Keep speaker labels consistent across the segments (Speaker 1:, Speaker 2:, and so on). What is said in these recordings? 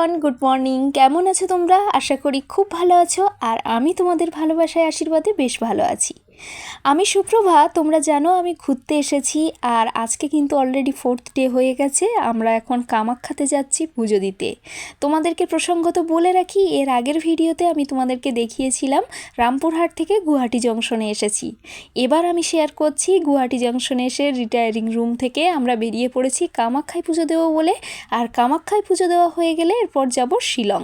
Speaker 1: Everyone, good morning. কেমন আছো তোমরা? আশা করি খুব ভালো আছো, আর আমি তোমাদের ভালোবাসায়, আশীর্বাদে বেশ ভালো আছি। আমি সুপ্রভা, তোমরা জানো আমি ঘুরতে এসেছি আর আজকে কিন্তু অলরেডি ফোর্থ ডে হয়ে গেছে। আমরা এখন কামাখ্যাতে যাচ্ছি পুজো দিতে। তোমাদেরকে প্রসঙ্গত বলে রাখি, এর আগের ভিডিওতে আমি তোমাদেরকে দেখিয়েছিলাম রামপুরহাট থেকে গুয়াহাটি জংশনে এসেছি। এবার আমি শেয়ার করছি গুয়াহাটি জংশনে এসে রিটায়ারিং রুম থেকে আমরা বেরিয়ে পড়েছি কামাখ্যায় পুজো দেবো বলে। আর কামাখ্যায় পুজো দেওয়া হয়ে গেলে এরপর যাব শিলং।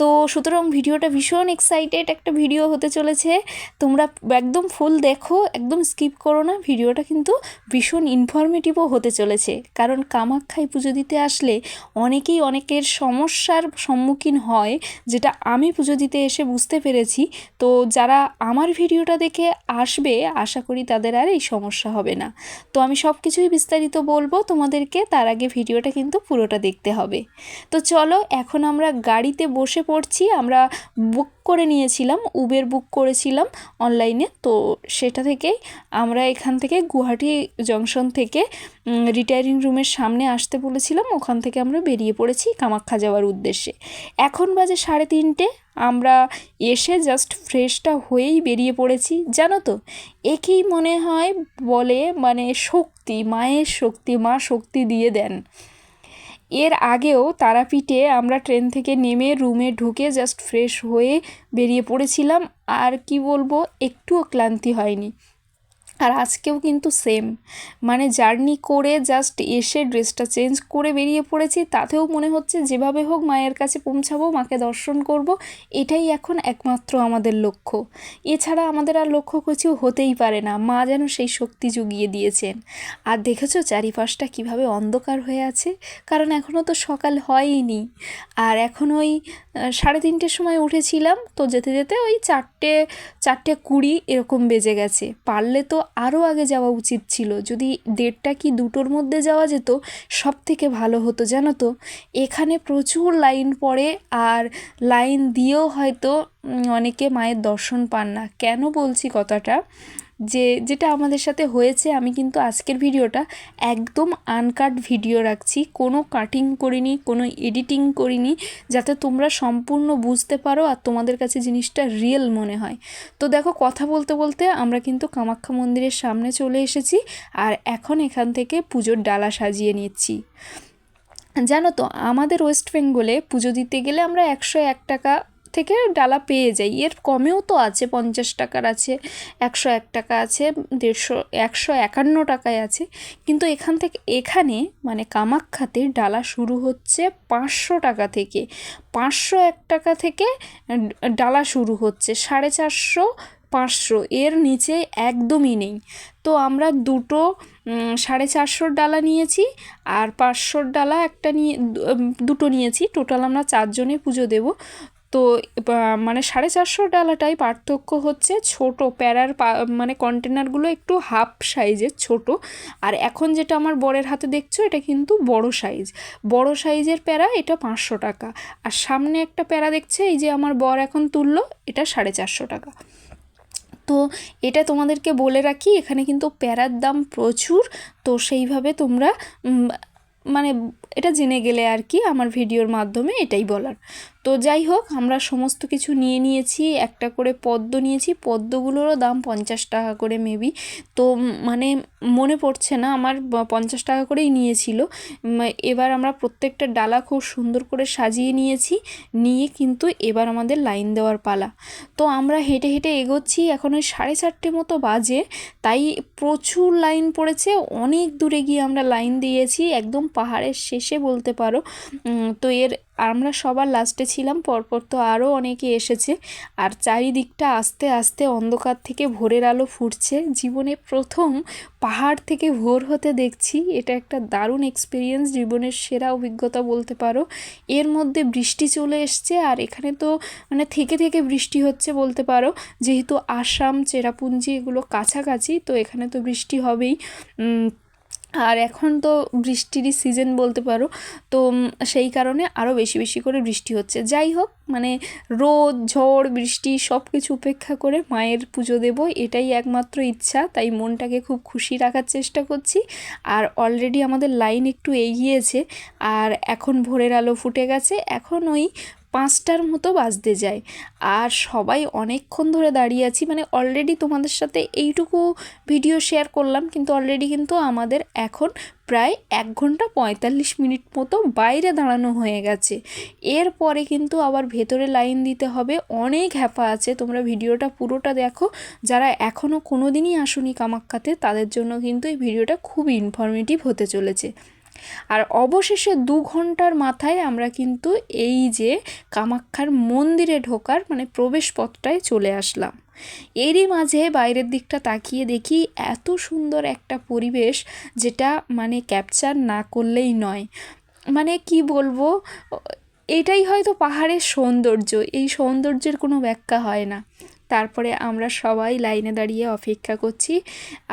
Speaker 1: তো সুতরাং ভিডিওটা ভীষণ এক্সাইটেড একটা ভিডিও হতে চলেছে। তোমরা একদম ফুল দেখো, একদম স্কিপ করো না, ভিডিওটা কিন্তু ভীষণ ইনফরমেটিভও হতে চলেছে। কারণ কামাখ্যায় পুজো দিতে আসলে অনেকেই অনেকের সমস্যার সম্মুখীন হয়, যেটা আমি পুজো দিতে এসে বুঝতে পেরেছি। তো যারা আমার ভিডিওটা দেখে আসবে, আশা করি তাদের আর এই সমস্যা হবে না। তো আমি সব কিছুই বিস্তারিত বলব, তোমাদেরকে তার আগে ভিডিওটা কিন্তু পুরোটা দেখতে হবে। তো চলো, এখন আমরা গাড়িতে বসে পড়ছি, আমরা বুক করে নিয়েছিলাম উবের বুক করেছিলাম অনলাইনে তো সেটা থেকেই আমরা এখান থেকে গুয়াহাটি জংশন থেকে রিটায়ারিং রুমের সামনে আসতে বলেছিলাম। ওখান থেকে আমরা বেরিয়ে পড়েছি কামাখ্যা যাওয়ার উদ্দেশ্যে। এখন বাজে সাড়ে তিনটে। আমরা এসে জাস্ট ফ্রেশটা হয়েই বেরিয়ে পড়েছি। জানো তো, একেই মনে হয় বলে মানে শক্তি, মায়ের শক্তি, মা শক্তি দিয়ে দেন। এর আগেও তারাপীঠে আমরা ট্রেন থেকে নেমে রুমে ঢুকে জাস্ট ফ্রেশ হয়ে বেরিয়ে পড়েছিলাম। আর কি বলব, একটুও ক্লান্তি হয়নি। আর আজকেও কিন্তু সেম মানে জার্নি করে জাস্ট এসে ড্রেসটা চেঞ্জ করে বেরিয়ে পড়েছি, তাতেও মনে হচ্ছে যেভাবে হোক মায়ের কাছে পৌঁছাবো, মাকে দর্শন করব, এটাই এখন একমাত্র আমাদের লক্ষ্য। এছাড়া আমাদের আর লক্ষ্য কিছু হতেই পারে না, মা যেন সেই শক্তি জুগিয়ে দিয়েছেন। আর দেখেছ চারিপাশটা কীভাবে অন্ধকার হয়ে আছে? কারণ এখনও তো সকাল হয়নি আর এখন ওই সাড়ে তিনটের সময় উঠেছিলাম, তো যেতে যেতে ওই চারটে চারটে কুড়ি এরকম বেজে গেছে। পারলে তো আরও আগে যাওয়া উচিত ছিল। যদি দেড়টা কি দুটোর মধ্যে যাওয়া যেত সব থেকে ভালো হতো, জানো তো? এখানে প্রচুর লাইন পড়ে আর লাইন দিয়েও হয়তো অনেকে মায়ের দর্শন পান না। কেন বলছি কথাটা? যে, যেটা আমাদের সাথে হয়েছে, আমি কিন্তু আজকের ভিডিওটা একদম আনকাট ভিডিও রাখছি। কোনো কাটিং করিনি, কোনো এডিটিং করিনি, যাতে তোমরা সম্পূর্ণ বুঝতে পারো আর তোমাদের কাছে জিনিসটা রিয়েল মনে হয়। তো দেখো, কথা বলতে বলতে আমরা কিন্তু কামাখ্যা মন্দিরের সামনে চলে এসেছি আর এখন এখান থেকে পুজোর ডালা সাজিয়ে নিচ্ছি। জানো তো, আমাদের ওয়েস্ট বেঙ্গলে পুজো দিতে গেলে আমরা একশো এক টাকা থেকে ডালা পেয়ে যাই। এর কমেও তো আছে, পঞ্চাশ টাকার আছে, একশো এক টাকা আছে, দেড়শো, একশো একান্ন টাকায় আছে। কিন্তু এখান থেকে, এখানে মানে কামাখ্যাতে ডালা শুরু হচ্ছে পাঁচশো টাকা থেকে। পাঁচশো এক টাকা থেকে ডালা শুরু হচ্ছে, সাড়ে চারশো, পাঁচশো, এর নিচে একদমই নেই। তো আমরা দুটো সাড়ে চারশোর ডালা নিয়েছি আর পাঁচশোর ডালা একটা নিয়ে, দুটো নিয়েছি। টোটাল আমরা চারজনে পুজো দেব। তো মানে সাড়ে চারশো ডালাটাই পার্থক্য হচ্ছে ছোট প্যারার মানে কন্টেনারগুলো একটু হাফ সাইজের ছোট। আর এখন যেটা আমার বরের হাতে দেখছ, এটা কিন্তু বড় সাইজ। বড় সাইজের প্যারা এটা পাঁচশো টাকা। আর সামনে একটা প্যারা দেখছে, এই যে আমার বর এখন তুললো, এটা সাড়ে চারশো টাকা। তো এটা তোমাদেরকে বলে রাখি, এখানে কিন্তু প্যারার দাম প্রচুর। তো সেইভাবে তোমরা মানে এটা জেনে গেলে আর কি আমার ভিডিওর মাধ্যমে এটাই বলার। তো যাই হোক, আমরা সমস্ত কিছু নিয়ে নিয়েছি, একটা করে পদ্ম নিয়েছি, পদ্মগুলোরও দাম পঞ্চাশ টাকা করে মেবি। তো মানে মনে পড়ছে না, আমার পঞ্চাশ টাকা করেই নিয়েছিল। এবার আমরা প্রত্যেকটা ডালা খুব সুন্দর করে সাজিয়ে নিয়েছি, নিয়ে কিন্তু এবার আমাদের লাইন দেওয়ার পালা। তো আমরা হেঁটে হেঁটে এগোচ্ছি, এখন ওই সাড়ে চারটে মতো বাজে, তাই প্রচুর লাইন পড়েছে, অনেক দূরে গিয়ে আমরা লাইন দিয়েছি, একদম পাহাড়ের শেষে বলতে পারো। তো এর আমরা সবার লাস্টে ছিলাম, পরপর তো আরও অনেকে এসেছে। আর চারিদিকটা আস্তে আস্তে অন্ধকার থেকে ভোরের আলো ফুটছে। জীবনে প্রথম পাহাড় থেকে ভোর হতে দেখছি। এটা একটা দারুণ এক্সপিরিয়েন্স জীবনের সেরা অভিজ্ঞতা বলতে পারো। এর মধ্যে বৃষ্টি চলে এসছে আর এখানে তো মানে থেকে থেকে বৃষ্টি হচ্ছে বলতে পারো। যেহেতু আসাম, চেরাপুঞ্জি এগুলো কাছাকাছি, তো এখানে তো বৃষ্টি হবেই। আর এখন তো বৃষ্টিরই সিজন বলতে পারো, তো সেই কারণে আরও বেশি বেশি করে বৃষ্টি হচ্ছে। যাই হোক মানে রোদ, ঝড়, বৃষ্টি সব কিছু উপেক্ষা করে মায়ের পুজো দেব, এটাই একমাত্র ইচ্ছা, তাই মনটাকে খুব খুশি রাখার চেষ্টা করছি। আর অলরেডি আমাদের লাইন একটু এগিয়েছে, আর এখন ভোরের আলো ফুটে গেছে, এখন ওই পাঁচটার মতো বাজতে যায়। আর সবাই অনেকক্ষণ ধরে দাঁড়িয়ে আছি। মানে অলরেডি তোমাদের সাথে এইটুকু ভিডিও শেয়ার করলাম। কিন্তু অলরেডি কিন্তু আমাদের এখন প্রায় এক ঘণ্টা পঁয়তাল্লিশ মিনিট মতো বাইরে দাঁড়ানো হয়ে গেছে। এরপরে কিন্তু আবার ভেতরে লাইন দিতে হবে। অনেক হ্যাপা আছে। তোমরা ভিডিওটা পুরোটা দেখো। যারা এখনও কোনো দিনই আসুনি কামাক্কাতে, তাদের জন্য কিন্তু এই ভিডিওটা খুব ইনফরমেটিভ হতে চলেছে। আর অবশেষে দু ঘণ্টার মাথায় আমরা কিন্তু এই যে কামাক্ষার মন্দিরে ঢোকার মানে প্রবেশ পথটায় চলে আসলাম। এরই মাঝে বাইরের দিকটা তাকিয়ে দেখি এত সুন্দর একটা পরিবেশ যেটা মানে ক্যাপচার না করলেই নয়। মানে কি বলব, এটাই হয়তো পাহাড়ের সৌন্দর্য, এই সৌন্দর্যের কোনো ব্যাখ্যা হয় না। তারপরে আমরা সবাই লাইনে দাঁড়িয়ে অপেক্ষা করছি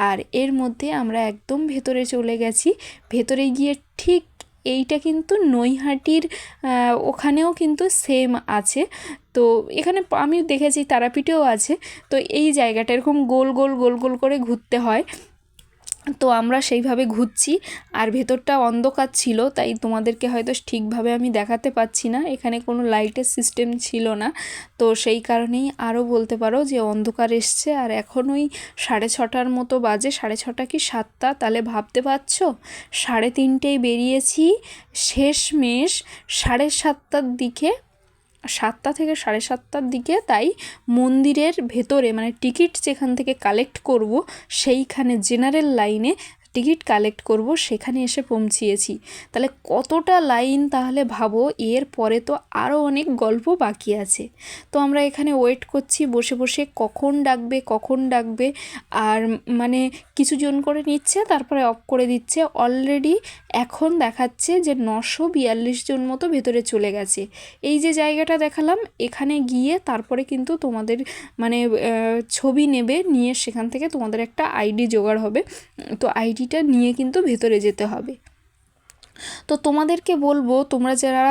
Speaker 1: আর এর মধ্যে আমরা একদম ভেতরে চলে গেছি। ভেতরে গিয়ে ঠিক এইটা কিন্তু নৈহাটির ওখানেও কিন্তু সেম আছে। তো এখানে আমি দেখেছি তারাপীঠেও আছে। তো এই জায়গাটা এরকম গোল গোল গোল গোল করে ঘুরতে হয়। তো আমরা সেইভাবে ঘুরছি, আর ভেতরটা অন্ধকার ছিল, তাই তোমাদেরকে হয়তো ঠিকভাবে আমি দেখাতে পাচ্ছি না। এখানে কোনো লাইটের সিস্টেম ছিল না। তো সেই কারণেই আরও বলতে পারো যে অন্ধকার এসছে, আর এখন ওই সাড়ে ছটার মতো বাজে, সাড়ে ছটা কি সাতটা? তাহলে ভাবতে পারছ? সাড়ে তিনটেয় বেরিয়েছি শেষ শেষমেশ সাড়ে সাতটার দিকে সাতটা থেকে সাড়ে সাতটার দিকে তাই মন্দিরের ভেতরে মানে টিকিট যেখান থেকে কালেক্ট করব, সেইখানে জেনারেল লাইনে টিকিট কালেক্ট করব, সেখানে এসে পৌঁছিয়েছি। তাহলে কতটা লাইন তাহলে ভাবো, এর পরে তো আরও অনেক গল্প বাকি আছে। তো আমরা এখানে ওয়েট করছি, বসে বসে কখন ডাকবে কখন ডাকবে, আর মানে কিছু জন করে নিচ্ছে, তারপরে অফ করে দিচ্ছে। অলরেডি এখন দেখাচ্ছে যে নশো বিয়াল্লিশ জন মতো ভেতরে চলে গেছে। এই যে জায়গাটা দেখালাম, এখানে গিয়ে তারপরে কিন্তু তোমাদের মানে ছবি নেবে, নিয়ে সেখান থেকে তোমাদের একটা আইডি জোগাড় হবে। তো আইডিটা নিয়ে কিন্তু ভেতরে যেতে হবে। তো তোমাদেরকে বলব, তোমরা যারা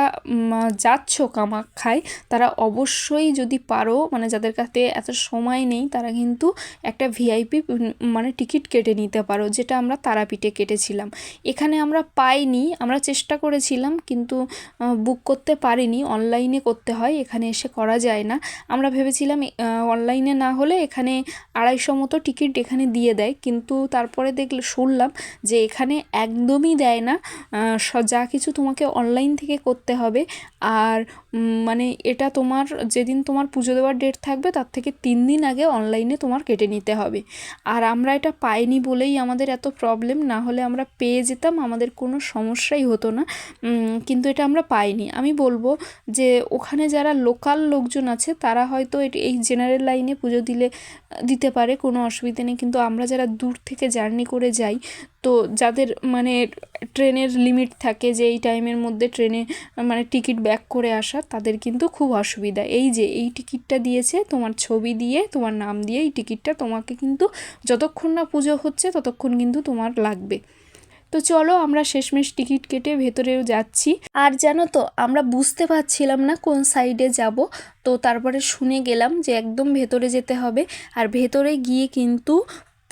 Speaker 1: যাচ্ছ কামাখ্যায়, তারা অবশ্যই যদি পারো মানে যাদের কাছে এত সময় নেই, তারা কিন্তু একটা ভিআইপি মানে টিকিট কেটে নিতে পারো, যেটা আমরা তারাপীঠে কেটেছিলাম। এখানে আমরা পাইনি, আমরা চেষ্টা করেছিলাম, কিন্তু বুক করতে পারিনি অনলাইনে করতে হয়, এখানে এসে করা যায় না। আমরা ভেবেছিলাম অনলাইনে না হলে এখানে আড়াইশো মতো টিকিট এখানে দিয়ে দেয়, কিন্তু তারপরে দেখলে শুনলাম যে এখানে একদমই দেয় না যা কিছু তোমাকে অনলাইন থেকে করতে হবে। আর মানে এটা তোমার, যেদিন তোমার পুজো দেওয়ার ডেট থাকবে, তার থেকে তিন দিন আগে অনলাইনে তোমার কেটে নিতে হবে। আর আমরা এটা পাইনি বলেই আমাদের এত প্রবলেম না হলে আমরা পেয়ে যেতাম, আমাদের কোনো সমস্যাই হতো না। কিন্তু এটা আমরা পাইনি। আমি বলব যে, ওখানে যারা লোকাল লোকজন আছে, তারা হয়তো এই জেনারেল লাইনে পুজো দিলে দিতে পারে, কোনো অসুবিধে নেই। কিন্তু আমরা যারা দূর থেকে জার্নি করে যাই, তো যাদের মানে ট্রেনের লিমিট থাকে যে এই টাইমের মধ্যে ট্রেনে মানে টিকিট ব্যাক করে আসা, তাদের কিন্তু খুব অসুবিধা। এই যে, এই টিকিটটা দিয়েছে, তোমার ছবি দিয়ে, তোমার নাম দিয়ে এই টিকিটটা তোমাকে কিন্তু যতক্ষণ না পুজো হচ্ছে, ততক্ষণ কিন্তু তোমার লাগবে। তো চলো আমরা শেষমেশ টিকিট কেটে ভেতরেও যাচ্ছি। আর জানো তো, আমরা বুঝতে পারছিলাম না কোন সাইডে যাব। তো তারপরে শুনে গেলাম যে একদম ভেতরে যেতে হবে। আর ভেতরে গিয়ে কিন্তু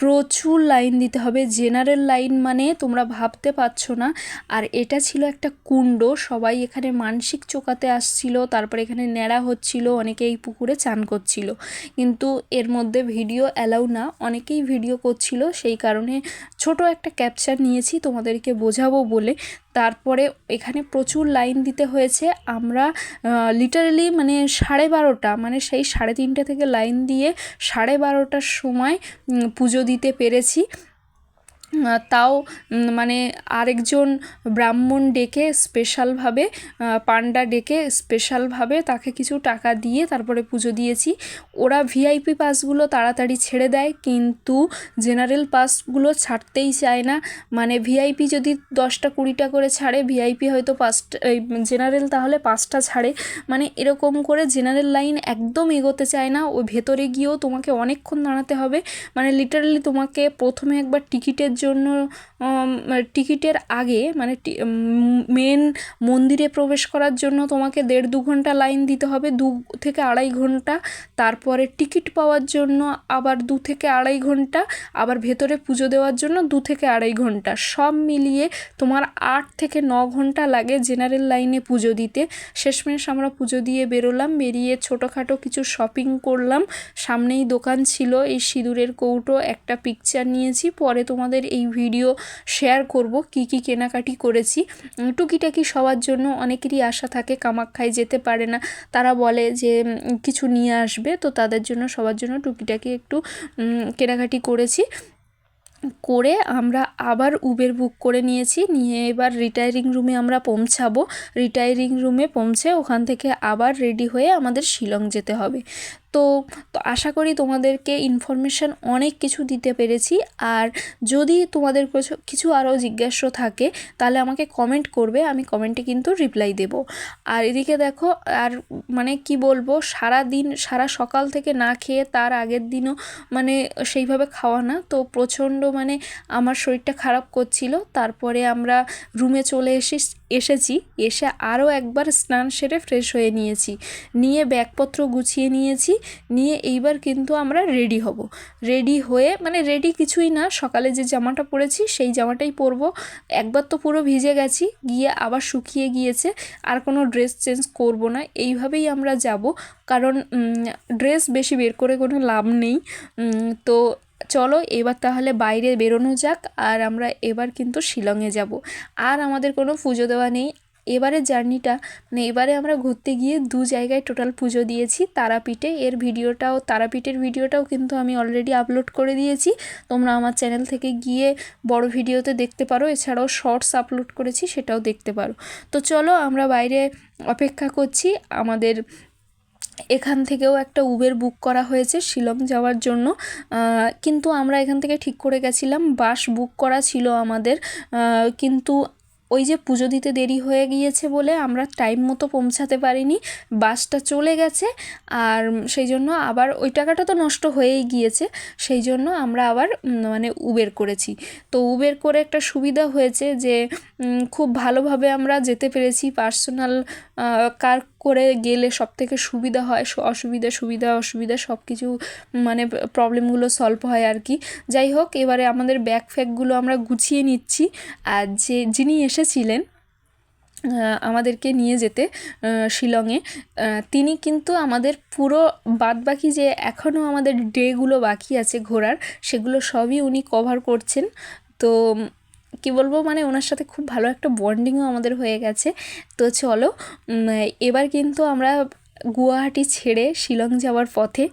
Speaker 1: প্রচুর লাইন দিতে হবে। জেনারেল লাইন মানে তোমরা ভাবতে পারছ না। আর এটা ছিল একটা কুণ্ড। সবাই এখানে মানসিক চোকাতে আসছিল, তারপর এখানে ন্যাড়া হচ্ছিল, অনেকে এই পুকুরে চান করছিল। কিন্তু এর মধ্যে ভিডিও অ্যালাউ না, অনেকেই ভিডিও করছিল। সেই কারণে ছোট একটা ক্যাপচার নিয়েছি, তোমাদেরকে বোঝাবো বলে। তারপরে এখানে প্রচুর লাইন দিতে হয়েছে। আমরা লিটারালি মানে সাড়ে বারোটা মানে সেই সাড়ে তিনটে থেকে লাইন দিয়ে সাড়ে বারোটার সময় পুজো দিতে পেরেছি। তাও মানে আরেকজন ব্রাহ্মণ ডেকে স্পেশালভাবে পান্ডা ডেকে স্পেশালভাবে তাকে কিছু টাকা দিয়ে তারপরে পুজো দিয়েছি। ওরা ভিআইপি পাসগুলো তাড়াতাড়ি ছেড়ে দেয়, কিন্তু জেনারেল পাসগুলো ছাড়তেই চায় না। মানে ভিআইপি যদি দশটা কুড়িটা করে ছাড়ে ভিআইপি হয়তো পাঁচটা জেনারেল তাহলে পাঁচটা ছাড়ে। মানে এরকম করে জেনারেল লাইন একদম এগোতে চায় না। ওই ভেতরে গিয়েও তোমাকে অনেকক্ষণ দাঁড়াতে হবে। মানে লিটারালি তোমাকে প্রথমে একবার টিকিটের জন্য টিকিটের আগে মানে মেন মন্দিরে প্রবেশ করার জন্য তোমাকে দেড় দু ঘণ্টা লাইন দিতে হবে, দু থেকে আড়াই ঘণ্টা। তারপরে টিকিট পাওয়ার জন্য আবার দু থেকে আড়াই ঘণ্টা, আবার ভেতরে পুজো দেওয়ার জন্য দু থেকে আড়াই ঘণ্টা। সব মিলিয়ে তোমার আট থেকে ন ঘণ্টা লাগে জেনারেল লাইনে পুজো দিতে। শেষমেশ আমরা পুজো দিয়ে বেরোলাম, বেরিয়ে ছোটোখাটো কিছু শপিং করলাম। সামনেই দোকান ছিল, এই সিঁদুরের কৌটো, একটা পিকচার নিয়েছি। পরে তোমাদের এই ভিডিও শেয়ার করব, কি কি কেনাকাটি করেছি। টুকিটাকি সবার জন্য অনেকেরই আশা থাকে, কামাখ্যায় যেতে পারে না। তারা বলে যে কিছু নিয়ে আসবে, তো তাদের জন্য, সবার জন্য টুকিটাকি একটু কেনাকাটি করেছি। করে আমরা আবার উবের বুক করে নিয়েছি, নিয়ে এবার রিটায়ারিং রুমে আমরা পৌঁছাবো। রিটায়ারিং রুমে পৌঁছে ওখান থেকে আবার রেডি হয়ে আমাদের শিলং যেতে হবে। তো তো আশা করি তোমাদেরকে ইনফরমেশান অনেক কিছু দিতে পেরেছি। আর যদি তোমাদের কিছু আরও জিজ্ঞাসা থাকে, তাহলে আমাকে কমেন্ট করবে, আমি কমেন্টে কিন্তু রিপ্লাই দেব। আর এদিকে দেখো, আর মানে কি বলব সারা দিন সারা সকাল থেকে না খেয়ে তার আগের দিনও মানে সেইভাবে খাওয়া না। তো প্রচণ্ড মানে আমার শরীরটা খারাপ করছিল। তারপরে আমরা রুমে চলে এসে এসেছি, এসে আরও একবার স্নান সেরে ফ্রেশ হয়ে নিয়েছি। নিয়ে ব্যাগপত্র গুছিয়ে নিয়েছি, নিয়ে এইবার কিন্তু আমরা রেডি হব। রেডি হয়ে মানে রেডি কিছুই না, সকালে যে জামাটা পরেছি সেই জামাটাই পরবো। একবার তো পুরো ভিজে গেছি, গিয়ে আবার শুকিয়ে গিয়েছে, আর কোনো ড্রেস চেঞ্জ করব না, এইভাবেই আমরা যাব। কারণ ড্রেস বেশি বের করে কোনো লাভ নেই। তো চলো এবার তাহলে বাইরে বেরোনো যাক, আর আমরা এবার কিন্তু শিলংয়ে যাব। আর আমাদের কোনো পুজো দেওয়া নেই। এবারের জার্নিটা মানে এবারে আমরা ঘুরতে গিয়ে দু জায়গায় টোটাল পুজো দিয়েছি, তারাপীঠে। এর ভিডিওটাও, তারাপীঠের ভিডিওটাও কিন্তু আমি অলরেডি আপলোড করে দিয়েছি। তোমরা আমার চ্যানেল থেকে গিয়ে বড় ভিডিওতে দেখতে পারো। এছাড়াও শর্টস আপলোড করেছি, সেটাও দেখতে পারো। তো চলো আমরা বাইরে অপেক্ষা করছি। আমাদের এখান থেকেও একটা উবের বুক করা হয়েছে শিলং যাওয়ার জন্য। কিন্তু আমরা এখান থেকে ঠিক করে গেছিলাম, বাস বুক করা ছিল আমাদের। কিন্তু ওই যে পুজো দিতে দেরি হয়ে গিয়েছে বলে আমরা টাইম মতো পৌঁছাতে পারিনি, বাসটা চলে গেছে। আর সেই জন্য আবার ওই টাকাটা তো নষ্ট হয়েই গিয়েছে, সেই জন্য আমরা আবার মানে উবের করেছি। তো উবের করে একটা সুবিধা হয়েছে যে খুব ভালোভাবে আমরা যেতে পেরেছি পার্সোনাল কার করে গেলে সব থেকে সুবিধা হয় অসুবিধা, সুবিধা, অসুবিধা সব কিছু মানে প্রবলেমগুলো সলভ হয় আর কি। যাই হোক, এবারে আমাদের ব্যাগ ফ্যাগগুলো আমরা গুছিয়ে নিচ্ছি। আর যে, যিনি এসেছিলেন আমাদেরকে নিয়ে যেতে শিলংয়ে তিনি কিন্তু আমাদের পুরো বাদবাকি যে এখনও আমাদের ডেগুলো বাকি আছে ঘোরার, সেগুলো সবই উনি কভার করছেন। তো কি বলব? মানে ওনার সাথে খুব ভালো একটা বন্ডিংও আমাদের হয়ে গেছে। তো চলো এবার কিন্তু আমরা গুয়াহাটি ছেড়ে শিলং যাওয়ার পথে।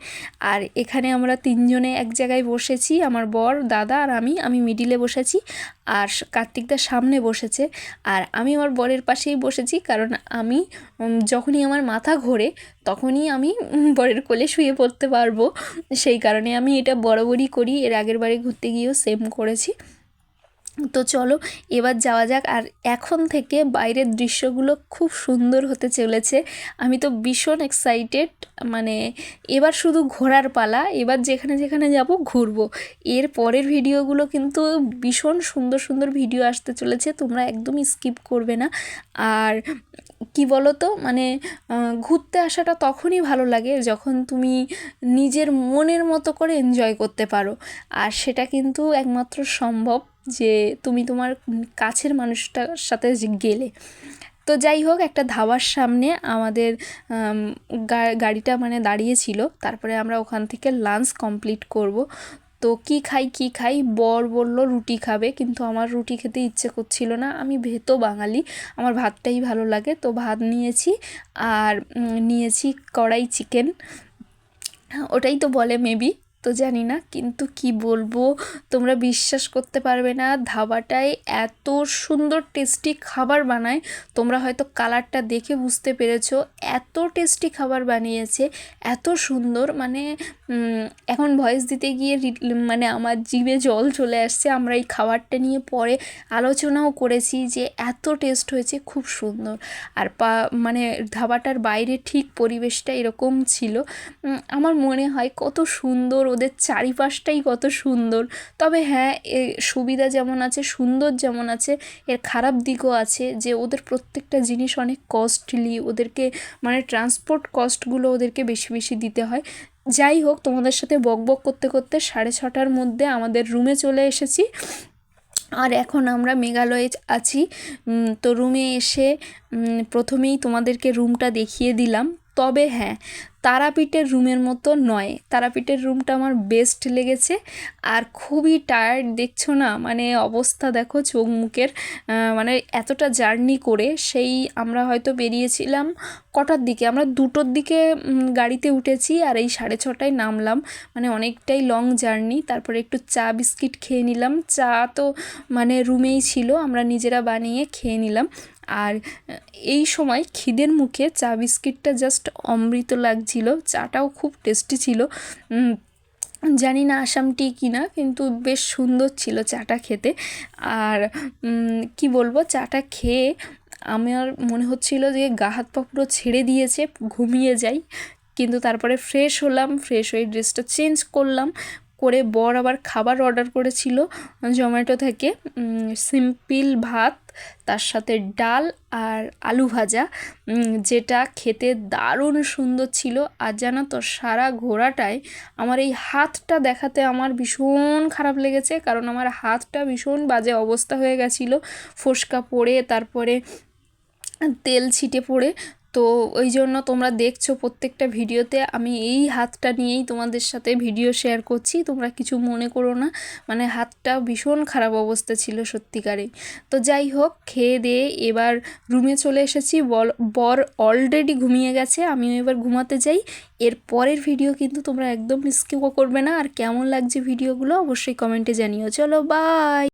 Speaker 1: আর এখানে আমরা তিনজনে এক জায়গায় বসেছি, আমার বর, দাদা আর আমি। আমি মিডিলে বসেছি আর কার্তিকদার সামনে বসেছে। আর আমি আমার বরের পাশেই বসেছি কারণ আমি যখনই আমার মাথা ঘোরে তখনই আমি বরের কোলে শুয়ে পড়তে পারব। সেই কারণে আমি এটা বরাবরই করি। এর আগের বারে ঘুরতে গিয়েও সেম করেছি। তো চলো এবার যাওয়া যাক। আর এখন থেকে বাইরের দৃশ্যগুলো খুব সুন্দর হতে চলেছে। আমি তো ভীষণ এক্সাইটেড মানে এবার শুধু ঘোরার পালা, এবার যেখানে যেখানে যাব ঘুরবো। এর পরের ভিডিওগুলো কিন্তু ভীষণ সুন্দর সুন্দর ভিডিও আসতে চলেছে, তোমরা একদম স্কিপ করবে না। আর কি বলো তো মানে ঘুরতে আসাটা তখনই ভালো লাগে যখন তুমি নিজের মনের মতো করে এনজয় করতে পারো। আর সেটা কিন্তু একমাত্র সম্ভব। যে তুমি তোমার কাছের মানুষটার সাথে গেলে। তো যাই হোক, একটা ধাবার সামনে আমাদের গাড়িটা মানে দাঁড়িয়েছিল। তারপরে আমরা ওখান থেকে লাঞ্চ কমপ্লিট করব। তো কি খাই কি খাই? বর বলল, রুটি খাবে। কিন্তু আমার রুটি খেতে ইচ্ছে করছিল না। আমি ভেতো বাঙালি, আমার ভাতটাই ভালো লাগে। তো ভাত নিয়েছি আর নিয়েছি কড়াই চিকেন ওটাই তো বলে মেবি তো জানি না, কিন্তু কি বলব? তোমরা বিশ্বাস করতে পারবে না, ধাবাটায় এত সুন্দর টেস্টি খাবার বানায়। তোমরা হয়তো কালারটা দেখে বুঝতে পেরেছ, এত টেস্টি খাবার বানিয়েছে, এত সুন্দর। মানে এখন ভয়েস দিতে গিয়ে মানে আমার জিভে জল চলে আসছে, আমরা এই খাবারটা নিয়ে পরে আলোচনাও করেছি যে এত টেস্ট হয়েছে, খুব সুন্দর। আর পা মানে ধাবাটার বাইরে ঠিক পরিবেশটা এরকম ছিল। আমার মনে হয় কত সুন্দর ওদের চারিপাশটাই কত সুন্দর। তবে হ্যাঁ এ সুবিধা যেমন আছে, সুন্দর যেমন আছে, এর খারাপ দিকও আছে যে ওদের প্রত্যেকটা জিনিস অনেক কস্টলি ওদেরকে মানে ট্রান্সপোর্ট কস্টগুলো ওদেরকে বেশি বেশি দিতে হয়। যাই হোক, তোমাদের সাথে বক বক করতে করতে সাড়ে ছটার মধ্যে আমাদের রুমে চলে এসেছি। আর এখন আমরা মেঘালয়ে আছি। তো রুমে এসে প্রথমেই তোমাদেরকে রুমটা দেখিয়ে দিলাম। তবে হ্যাঁ তারাপীঠের রুমের মতো নয়। তারাপীঠের রুমটা আমার বেস্ট লেগেছে। আর খুবই টায়ার্ড দেখছ না? মানে অবস্থা দেখো চোখ মুখের মানে এতটা জার্নি করে সেই আমরা হয়তো বেরিয়েছিলাম কটার দিকে? আমরা দুটোর দিকে গাড়িতে উঠেছি আর এই সাড়ে ছটায় নামলাম। মানে অনেকটাই লং জার্নি তারপরে একটু চা বিস্কিট খেয়ে নিলাম। চা তো মানে রুমেই ছিল, আমরা নিজেরা বানিয়ে খেয়ে নিলাম। আর এই সময় খিদের মুখে চা বিস্কিটটা জাস্ট অমৃত লাগছিল। চাটাও খুব টেস্টি ছিল। জানি না আসাম টি কিনা, কিন্তু বেশ সুন্দর ছিল চাটা খেতে। আর কি বলব, চাটা খেয়ে আমার মনে হচ্ছিল যে গা হাত পা পুরো ছেড়ে দিয়েছে, ঘুমিয়ে যাই। কিন্তু তারপরে ফ্রেশ হলাম ফ্রেশ হয়ে ড্রেসটা চেঞ্জ করলাম। করে বর আবার খাবার অর্ডার করেছিল, জোম্যাটো থেকে সিম্পল ভাত, তার সাথে ডাল আর আলু ভাজা যেটা খেতে দারুণ সুন্দর ছিল। আর জানো তো, সারা ঘোরাটায় আমার এই হাতটা দেখাতে আমার ভীষণ খারাপ লেগেছে, কারণ আমার হাতটা ভীষণ বাজে অবস্থা হয়ে গেছিল। ফোসকা পড়ে তারপরে তেল ছিটে পড়ে তো ওই জন্য তোমরা দেখছ প্রত্যেকটা ভিডিওতে। আমি এই হাতটা নিয়েই তোমাদের সাথে ভিডিও শেয়ার করছি। তোমরা কিছু মনে করো না। মানে হাতটা ভীষণ খারাপ অবস্থা ছিল সত্যিকারে। তো যাই হোক, খেয়ে দিয়ে এবার রুমে চলে এসেছি। বল, বর অলরেডি ঘুমিয়ে গেছে। আমিও এবার ঘুমাতে যাই। এর পরের ভিডিও কিন্তু তোমরা একদম মিস করবে না। আর কেমন লাগছে ভিডিওগুলো অবশ্যই কমেন্টে জানিও। চলো বাই